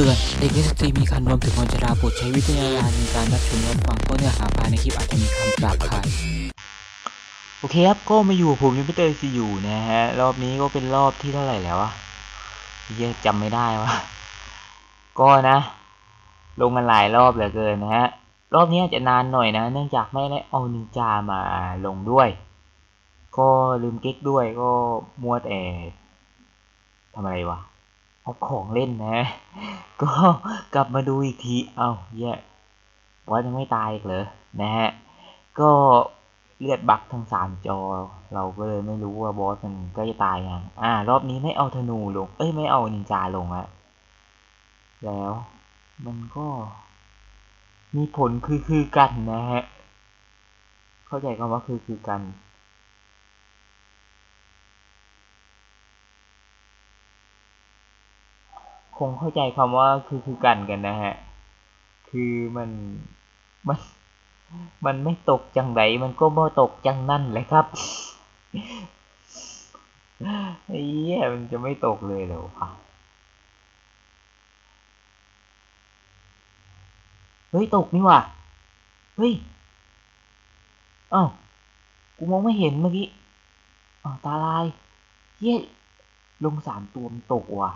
เตือนเด็กนิสตรีมีคันรวมถึงคนชราโปรดใช้วิจารณญาณในการรับชมรับฟังเพราะเนื้อหาภายในคลิปอาจจะมีคำหยาบคายโอเคครับก็มาอยู่ผมยังไม่เตยซีอยู่นะฮะรอบนี้ก็เป็นรอบที่เท่าไหร่แล้วอะเหี้ยจำไม่ได้ว่าก็นะ ลงกันหลายรอบเหลือเกินนะฮะรอบนี้อาจจะนานหน่อยนะ เนื่องจากไม่ได้เอานินจามาลงด้วย ก็ลืมเก๊กด้วยก็มัวแต่ทำอะไรวะ เอาของเล่นนะ ก็กลับมาดูอีกที เอาแย่บอสยังไม่ตายอีกเหรอ นะฮะ ก็เลือดบักทั้งสามจอ เราก็เลยไม่รู้ว่าบอสมันก็จะตายยัง อ่า รอบนี้ไม่เอาธนูลง เอ้ย ไม่เอานินจาลงอะแล้วมันก็มีผลคือคือกันนะฮะ เข้าใจคำว่าคือคือกัน คงเข้าใจคำว่าคือคือกันกันนะฮะ คือมันมันมันไม่ตกจังไดมันก็บ่ตกจังนั่นเลยครับไอ้เหี้ยมันจะไม่ตกเลยเหรอวะเฮ้ยตกนี่ว่ะเฮ้ยอ้าวกูมองไม่เห็นเมื่อกี้อ้าวตาลายเย้ยลงสามตัวมันตกว่ะ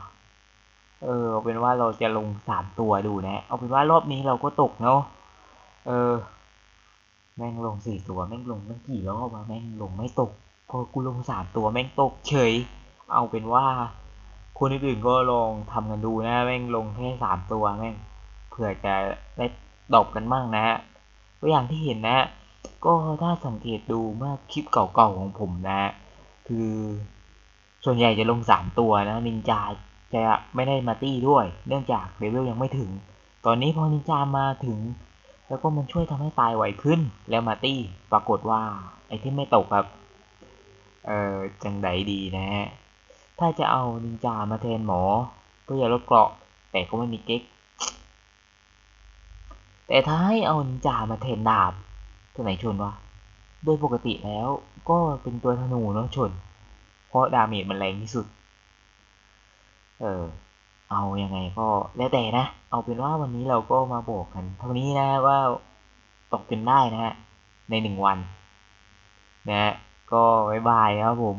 เออเอาเป็นว่าเราจะลงสามตัวดูนะ เอาเป็นว่ารอบนี้เราก็ตกเนาะเออ แม่งลงสี่ตัวแม่งลงตั้งกี่รอบวะแม่งลงไม่ตก พอกูลงสามตัวแม่งตกเฉย เอาเป็นว่า คนอื่นก็ลองทำกันดูนะ แม่งลงแค่สามตัวแม่งเผื่อจะได้ดอกกันบ้างนะตัวอย่างที่เห็นนะก็ถ้าสังเกตดูเมื่อคลิปเก่าๆของผมนะ คือส่วนใหญ่จะลงสามตัวนะนินจา จะไม่ได้มาตี้ด้วย เนื่องจากเลเวลยังไม่ถึง ตอนนี้พอนินจามาถึง แล้วก็มันช่วยทำให้ตายไวขึ้น แล้วมาตี้ปรากฏว่าไอ้ที่ไม่ตกครับ เอ่อจังไดดีนะฮะ ถ้าจะเอานินจามาแทนหมอก็อย่าลดเกราะ แต่ก็ไม่มีเก๊ก แต่ถ้าให้เอานินจามาแทนดาบตัวไหนชนวะ โดยปกติแล้วก็เป็นตัวธนูเนาะชน เพราะดาเมจมันแรงที่สุด เออ เอาอยัางไงก็แล้วแต่นะ เอาเป็นว่าวันนี้เราก็มาบอกกัน เท่านี้นะว่าตกกันได้นะฮะ ในหนึ่งวัน นะฮะก็บายบายครับผม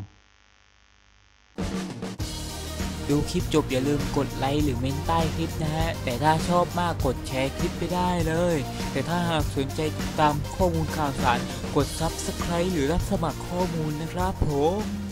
ดูคลิปจบอย่าลืมกดไลค์หรือเมนใต้คลิปนะฮะ แต่ถ้าชอบมากกดแชร์คลิปไปได้เลย แต่ถ้าหากสนใจติดตามข้อมูลข่าวสาร กด Subscribe หรือรับสมัครข้อมูลนะครับผม